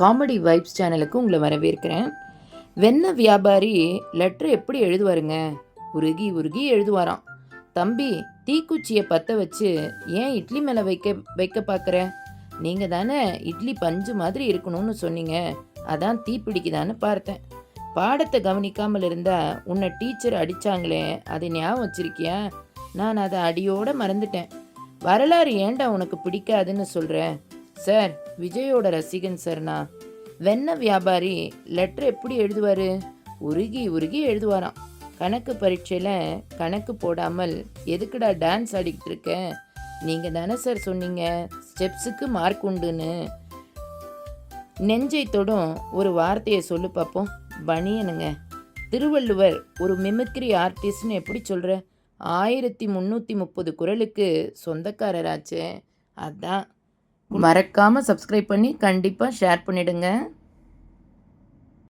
Comedy vibes சேனலுக்கு உங்களை வரவேற்கிறேன். வெண்ண வியாபாரி லெட்டர் எப்படி எழுதுவாருங்க? உருகி உருகி எழுதுவாராம். தம்பி தீக்குச்சியை பற்ற வச்சு ஏன் இட்லி மேலே வைக்க வைக்க பார்க்குற நீங்கள் தானே இட்லி பஞ்சு மாதிரி இருக்கணும்னு சொன்னீங்க. அதான் தீ பிடிக்குதான்னு பார்த்தேன். பாடத்தை கவனிக்காமல் இருந்தால் உன்னை டீச்சர் அடித்தாங்களே அதை ஞாபகம் வச்சிருக்கியா? நான் அதை அடியோட மறந்துட்டேன். வரலாறு ஏண்டா உனக்கு பிடிக்காதுன்னு சொல்கிறேன் சார் விஜயோட ரசிகன் சார் நான் வெண்ண வியாபாரி லெட்டர் எப்படி எழுதுவார்? உருகி உருகி எழுதுவாராம். கணக்கு பரீட்சையில் கணக்கு போடாமல் எதுக்குடா டான்ஸ் ஆடிக்கிட்டு இருக்க? நீங்கள் தானே சார் சொன்னீங்க ஸ்டெப்ஸுக்கு மார்க் உண்டுன்னு. நெஞ்சை தொடும் ஒரு வார்த்தையை சொல்லு பார்ப்போம் பனியனுங்க திருவள்ளுவர் ஒரு மிமிக்ரி ஆர்டிஸ்ட்னு எப்படி சொல்கிற ஆயிரத்தி முந்நூற்றி முப்பது குரலுக்கு சொந்தக்காரராச்சே. அதான். மறக்காமல் சப்ஸ்கிரைப் பண்ணி கண்டிப்பாக ஷேர் பண்ணிவிடுங்க